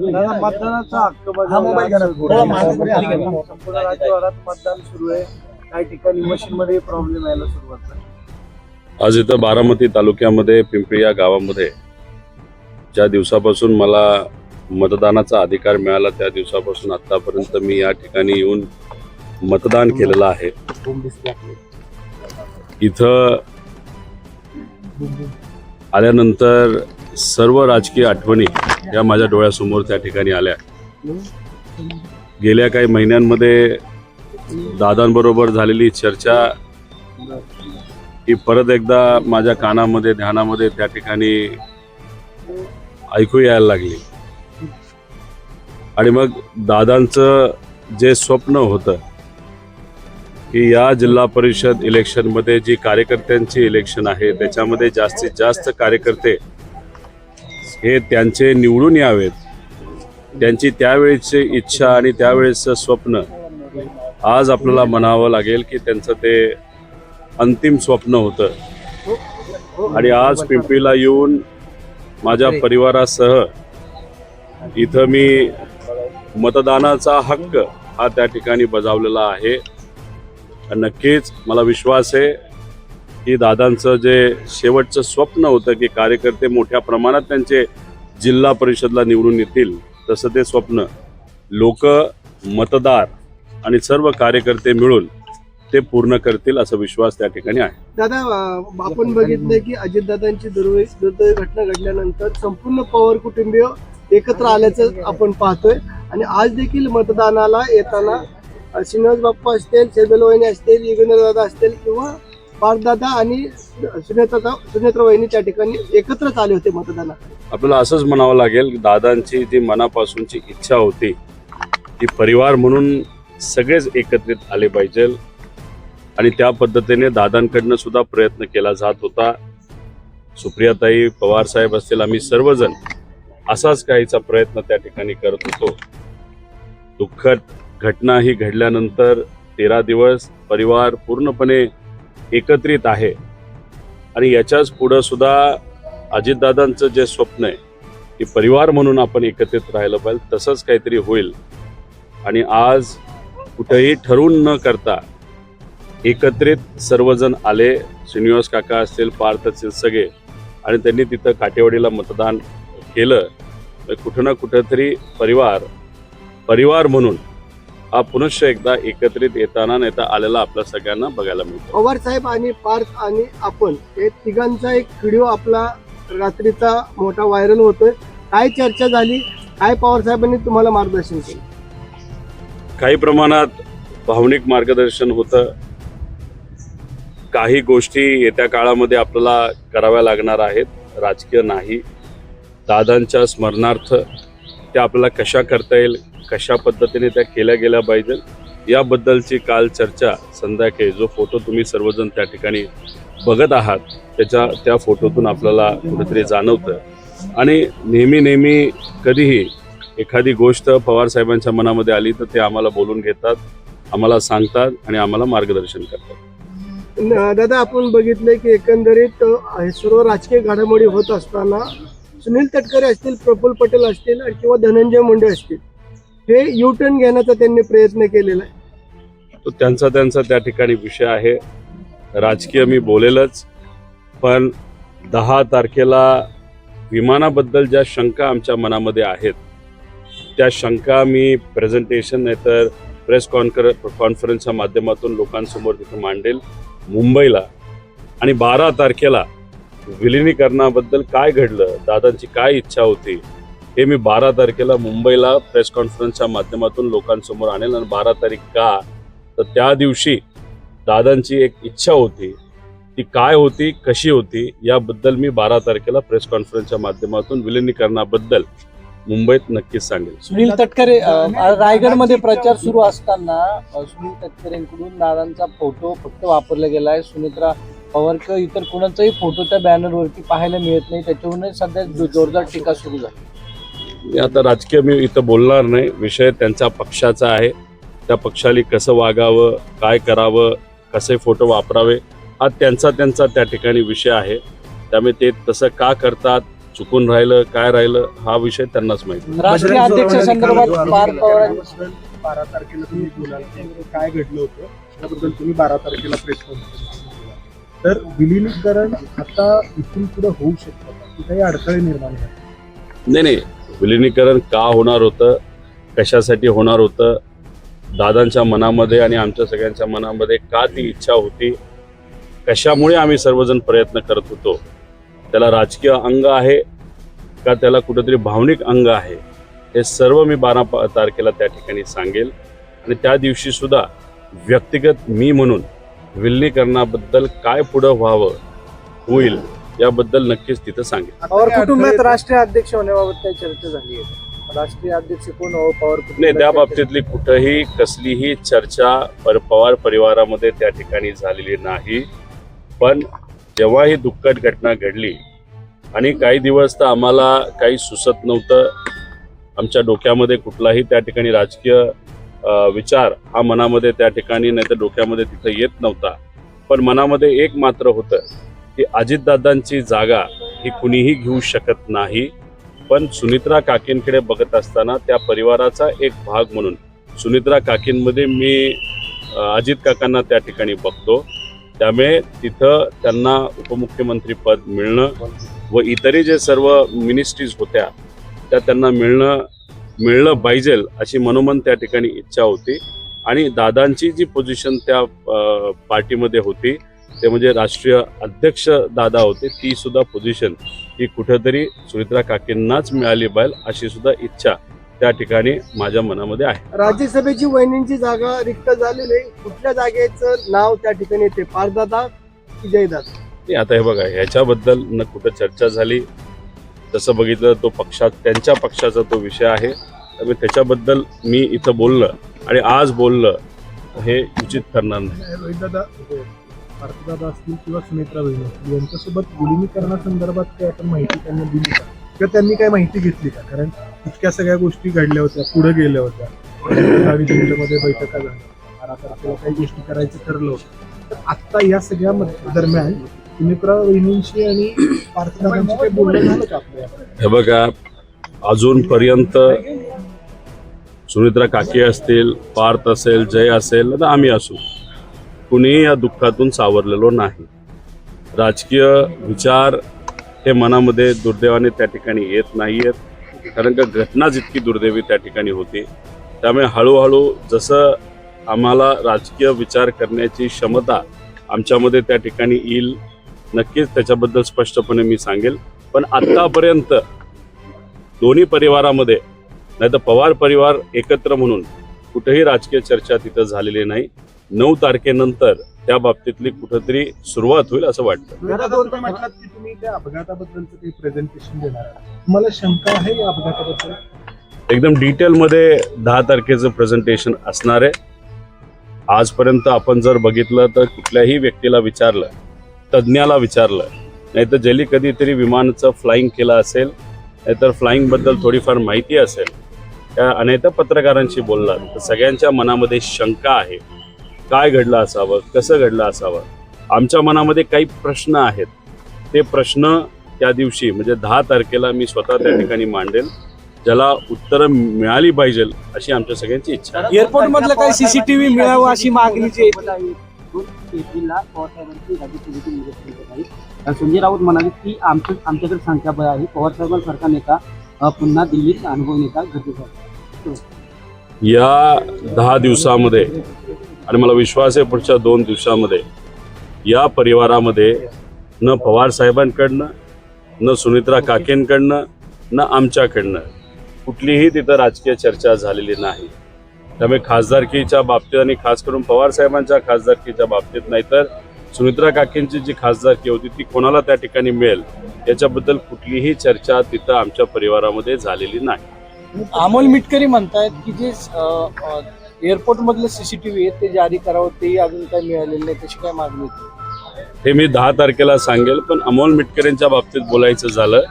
दादा, मतदानाचा हक्क बजावला. संपूर्ण राज्यभरात मतदान सुरू आहे. काही ठिकाणी मशीन मध्ये प्रॉब्लेम यायला सुरुवात झाली. आज इथं बारामती तालुक्यामध्ये पिंपरी या गावामध्ये ज्या दिवसापासून मला मतदानाचा अधिकार मिळाला त्या दिवसापासून आतापर्यंत मी या ठिकाणी येऊन मतदान केलेलं आहे. इथं आल्यानंतर सर्व राजकीय आठवणी या माझ्या डोळ्यासमोर त्या ठिकाणी आल्या. गेल्या काही महिन्यांमध्ये दादांबरोबर झालेली चर्चा ही परत एकदा माझ्या कानामध्ये ध्यानामध्ये त्या ठिकाणी ऐकू यायला लागली. आणि मग दादांचं जे स्वप्न होतं की या जिल्हा परिषद इलेक्शनमध्ये जी कार्यकर्त्यांची इलेक्शन आहे त्याच्यामध्ये जास्तीत जास्त कार्यकर्ते हे त्यांचे निवडून यावेत. त्यांची त्यावेळेची इच्छा आणि त्यावेळेचं स्वप्न आज आपल्याला म्हणावं लागेल की त्यांचं ते अंतिम स्वप्न होतं. आणि आज पिंपरीला येऊन माझ्या परिवारासह इथं मी मतदानाचा हक्क हा त्या ठिकाणी बजावलेला आहे. नक्कीच मला विश्वास आहे. की दादांचं जे शेवटचं स्वप्न होतं की कार्यकर्ते मोठ्या प्रमाणात त्यांचे जिल्हा परिषदला निवडून येतील तसं ते स्वप्न. लोक मतदार आणि सर्व कार्यकर्ते मिळून ते पूर्ण करतील असा विश्वास त्या ठिकाणी आहे. दादा आपण बघितलं की अजितदादांची दुर्वे दुर्दैवी घटना घडल्यानंतर संपूर्ण पवार कुटुंबीय एकत्र आल्याचं आपण पाहतोय. आणि आज देखील मतदानाला येताना श्रीनिवास बाप्पा असतील शेबेल वहिनी असतील युगेंद्र दादा असतील किंवा पारदादा आणि सुनेत्रा सुनेत्रा वहिनी त्या ठिकाणी एकत्रच आले होते मतदानात. आपल्याला असंच म्हणावं लागेल दादांची जी मनापासूनची इच्छा होती ती परिवार म्हणून सगळेच एकत्रित आले पाहिजे. आणि त्या पद्धतीने दादांकडनं सुद्धा प्रयत्न केला जात होता. सुप्रियाताई पवार साहेब असतील आम्ही सर्वजण असाच काहीचा प्रयत्न त्या ठिकाणी करत होतो. दुःखद घटना ही घडल्यानंतर तेरा दिवस परिवार पूर्णपणे एकत्रित आहे. आणि याच्याच पुढं सुद्धा अजितदादांचं जे स्वप्न आहे की परिवार म्हणून आपण एकत्रित राहिलं पाहिजे तसंच काहीतरी होईल. आणि आज कुठेही ठरवून न करता एकत्रित सर्वजण आले श्रीनिवास काका असतील पार्थ असतील सगळे आणि त्यांनी तिथं काटेवाडीला मतदान केलं तर कुठं ना कुठंतरी परिवार परिवार म्हणून पुनश्च एकदा एकत्रित येताना नेता आलेला आपल्या सगळ्यांना बघायला मिळतो. पवार साहेब आणि पार्थ आणि आपण हे तिघांचा एक व्हिडिओ आपला रात्रीचा मोठा व्हायरल होतोय. काय चर्चा झाली? काय पवार साहेबांनी तुम्हाला मार्गदर्शन केलं? काही प्रमाणात भावनिक मार्गदर्शन होतं. काही गोष्टी येत्या काळामध्ये आपल्याला कराव्या लागणार आहेत. राजकीय नाही. दादांच्या स्मरणार्थ त्या आपल्याला कशा करता येईल कशा पद्धतीने त्या केल्या गेल्या पाहिजेत याबद्दलची काल चर्चा संध्याकाळी जो फोटो तुम्ही सर्वजण त्या ठिकाणी बघत आहात त्याच्या त्या फोटोतून आपल्याला कुठेतरी जाणवतं आणि नेहमी नेहमी कधीही एखादी गोष्ट पवार साहेबांच्या मनामध्ये आली तर ते आम्हाला बोलून घेतात आम्हाला सांगतात आणि आम्हाला मार्गदर्शन करतात. दादा आपण बघितलंय की एकंदरीत सर्व राजकीय घडामोडी होत असताना सुनील तटकरे असतील प्रफुल्ल पटेल असतील किंवा धनंजय मुंडे असतील. हे यू टर्न घेण्याचा त्यांनी प्रयत्न केलेला आहे. तो त्यांचा त्यांचा त्या ठिकाणी विषय आहे. राजकीय मी बोलेलच पण दहा तारखेला विमानाबद्दल ज्या शंका आमच्या मनामध्ये आहेत त्या शंका मी प्रेझेंटेशन नाहीतर प्रेस कॉन्कर कॉन्फरन्सच्या माध्यमातून लोकांसमोर तिथं मांडेल. मुंबईला. आणि बारा तारखेला विलिनीकरणाबद्दल काय घडलं दादांची काय इच्छा होती हे मी बारा तारखेला मुंबईला प्रेस कॉन्फरन्सच्या माध्यमातून लोकांसमोर आणेल आणि बारा तारीख का? तर त्या दिवशी दादांची एक इच्छा होती ती काय होती कशी होती याबद्दल मी बारा तारखेला प्रेस कॉन्फरन्सच्या माध्यमातून विलिनीकरणाबद्दल मुंबईत नक्कीच सांगेल. सुनील तटकरे रायगडमध्ये प्रचार सुरू असताना सुनील तटकरेंकडून दादांचा फोटो फक्त वापरला गेला आहे सुमित्रा पवारकर इतर कोणाचाही फोटो त्या बॅनरवरती पाहायला मिळत नाही. त्याच्यावरूनच सध्या जोरदार टीका सुरू झाली. मी आता राजकीय मी इथं बोलणार नाही. विषय त्यांच्या पक्षाचा आहे. त्या पक्षाला कसं वागावं काय करावं कसे फोटो वापरावे हा त्यांचा त्यांचा त्या ठिकाणी विषय आहे. त्यामुळे ते तसं का करतात चुकून राहिलं काय राहिलं हा विषय त्यांनाच माहिती राष्ट्रीय अध्यक्ष संदर्भात पवारांनी बारा तारखेला तुम्ही काय घडलं होतं? त्याबद्दल तुम्ही बारा तारखेला प्रेस कॉन्फरन्स तर विलिनीकरण आता इथून पुढे होऊ शकतं की? काही अडथळे निर्माण झाले? नाही नाही. विलिनीकरण का होणार होतं? कशासाठी होणार होतं? दादांच्या मनामध्ये आणि आमच्या सगळ्यांच्या मनामध्ये का ती इच्छा होती? कशामुळे आम्ही सर्वजण प्रयत्न करत होतो? त्याला राजकीय अंग आहे का त्याला कुठंतरी भावनिक अंग आहे? हे सर्व मी बारा पा- तारखेला त्या ठिकाणी सांगेल. आणि त्या दिवशी सुद्धा व्यक्तिगत मी म्हणून विलिनीकरणाबद्दल काय पुढं व्हावं होईल याबद्दल नक्कीच तिथं सांगेल पवार कुटुंबात राष्ट्रीय अध्यक्ष होण्याबाबत काही चर्चा झाली आहे राष्ट्रीय अध्यक्ष कोण हो? पवार नाही त्या बाबतीतली कुठंही कसलीही चर्चा पर पवार परिवारामध्ये त्या ठिकाणी झालेली नाही. पण जेव्हा ही दुःखद घटना घडली आणि काही दिवस तर आम्हाला काही सुचत नव्हतं आमच्या डोक्यामध्ये कुठलाही त्या ठिकाणी राजकीय विचार हा मनामध्ये त्या ठिकाणी नाही तर डोक्यामध्ये तिथं येत नव्हता. पण मनामध्ये एक मात्र होतं की अजितदादांची जागा ही कुणीही घेऊ शकत नाही. पण सुनित्रा काकींकडे बघत असताना त्या परिवाराचा एक भाग म्हणून सुनित्रा काकींमध्ये मी अजित काकांना त्या ठिकाणी बघतो. त्यामुळे तिथं त्यांना उपमुख्यमंत्री पद मिळणं व इतरही जे सर्व मिनिस्ट्रीज होत्या त्या त्यांना मिळणं मिळलं पाहिजे अशी मनोमन त्या ठिकाणी इच्छा होती. आणि दादांची जी पोझिशन त्या पार्टीमध्ये होती ते म्हणजे राष्ट्रीय अध्यक्ष दादा होते ती सुद्धा पोझिशन ही कुठेतरी सुनित्रा काकींनाच मिळाली पाहिजे अशी सुद्धा इच्छा त्या ठिकाणी माझ्या मनामध्ये आहे. राज्यसभेची वहिनींची जागा रिक्त झालेली कुठल्या जागेचं नाव त्या ठिकाणी येते पारदादा की जयदादा? आता हे बघा ह्याच्याबद्दल न कुठं चर्चा झाली तसं बघितलं तो पक्षात त्यांच्या पक्षाचा तो विषय आहे. त्यामुळे त्याच्याबद्दल मी इथं बोललं आणि आज बोललं हे उचित करणार नाही. रोहितदादा भारतदादा असतील किंवा सुनेत्रा बहिणी यांच्यासोबत विलिनीकरणासंदर्भात काही आपण माहिती त्यांना दिली का? किंवा त्यांनी काय माहिती घेतली का? कारण इतक्या सगळ्या गोष्टी घडल्या होत्या पुढे गेल्या होत्या. दहावी जिल्ह्यामध्ये बैठका झाल्या. बारा तारखेला काही गोष्टी करायचं ठरलं होतं. तर आत्ता या सगळ्या दरम्यान आणि काही बोलणं झालं का हे बघा अजूनपर्यंत सुनित्रा काकी असतील पार्थ असेल जय असेल तर आम्ही असू. कुणीही या दुःखातून सावरलेलो नाही. राजकीय विचार हे मनामध्ये दुर्दैवाने त्या ठिकाणी येत नाही आहेत कारण का घटना जितकी दुर्दैवी त्या ठिकाणी होती त्यामुळे हळूहळू जसं आम्हाला राजकीय विचार करण्याची क्षमता आमच्यामध्ये त्या ठिकाणी येईल नक्कीच त्याच्याबद्दल स्पष्टपणे मी सांगेल. पण आत्तापर्यंत दोन्ही परिवारामध्ये नाही तर पवार परिवार एकत्र म्हणून कुठेही राजकीय चर्चा तिथं झालेली नाही. नऊ तारखेनंतर त्या बाबतीतली कुठंतरी सुरुवात होईल असं वाटतं. दादा तुम्ही म्हटलात की तुम्ही त्या अपघाताबद्दलचं काही प्रेझेंटेशन देणार आहात. तुम्हाला शंका आहे या अपघाताबद्दल. एकदम डिटेलमध्ये दहा तारखेचं प्रेझेंटेशन असणार आहे. आजपर्यंत आपण जर बघितलं तर कुठल्याही व्यक्तीला विचारलं तज्ज्ञाला विचारलं. नाहीतर जली कधीतरी विमानाचं फ्लाईंग केलं असेल नाहीतर फ्लाईंगबद्दल थोडीफार माहिती असेल. त्या अनेक पत्रकारांशी बोलला तर सगळ्यांच्या मनामध्ये शंका आहे. काय घडलं असावं? कसं घडलं असावं? आमच्या मनामध्ये काही प्रश्न आहेत. ते प्रश्न त्या दिवशी म्हणजे दहा तारखेला मी स्वतः त्या ठिकाणी मांडेल. ज्याला उत्तरं मिळाली पाहिजे अशी आमच्या सगळ्यांची इच्छा आहे. एअरपोर्ट मधलं काही सीसीटीव्ही मिळावं अशी मागणी जी आहे पवारसाहेबांची राज्यसभेची निवडणूक आहे संजय राऊत म्हणाले की आमचं आमच्याकडे संख्याबळ आहे. पवारसाहेबांसारखा नेता पुन्हा दिल्लीत अनुभव नेता गरजेचा या दहा दिवसामध्ये आणि मला विश्वास आहे पुढच्या दोन दिवसामध्ये या परिवारामध्ये न पवार साहेबांकडनं न सुनित्रा काकेंकडनं न आमच्याकडनं कुठलीही तिथं राजकीय चर्चा झालेली नाही. त्यामुळे खासदारकीच्या बाबतीत आणि खास करून पवार साहेबांच्या खासदारकीच्या बाबतीत नाहीतर सुनित्रा काकेंची जी खासदारकी होती ती कोणाला त्या ठिकाणी मिळेल याच्याबद्दल कुठलीही चर्चा तिथं आमच्या परिवारामध्ये झालेली नाही. अमोल मिटकरी म्हणतायत की जे एअरपोर्ट मधलं सीसीटीव्ही आहे ते जारी करावं तेही अजून काही मिळालेलं नाही तशी काय मागणी हे मी दहा तारखेला सांगेल पण अमोल मिटकरींच्या बाबतीत बोलायचं झालं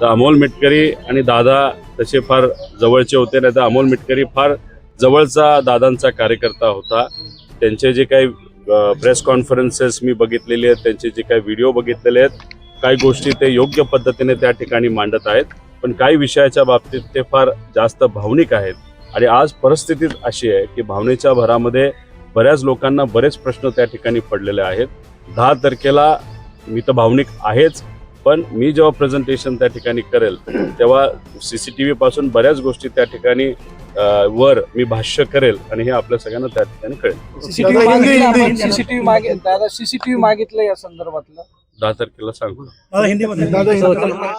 तर अमोल मिटकरी आणि दादा तसे फार जवळचे होते नाही तर अमोल मिटकरी फार जवळचा दादांचा कार्यकर्ता होता. त्यांचे जे काही प्रेस कॉन्फरन्सेस मी बघितलेले आहेत त्यांचे जे काही व्हिडिओ बघितलेले आहेत काही गोष्टी ते योग्य पद्धतीने त्या ठिकाणी मांडत आहेत. पण काही विषयाच्या बाबतीत ते फार जास्त भावनिक आहेत. आणि आज परिस्थितीच अशी आहे की भावनेच्या भरामध्ये बऱ्याच लोकांना बरेच प्रश्न त्या ठिकाणी पडलेले आहेत. दहा तारखेला मी तर भावनिक आहेच पण मी जेव्हा प्रेझेंटेशन त्या ठिकाणी करेल तेव्हा सी सी टी व्हीपासून बऱ्याच गोष्टी त्या ठिकाणी वर मी भाष्य करेल आणि हे आपल्या सगळ्यांना त्या ठिकाणी कळेल. सीसीटीव्ही मागे दादा सीसीटीव्ही मागितलं या संदर्भातलं. दहा तारखेला सांगतो दादा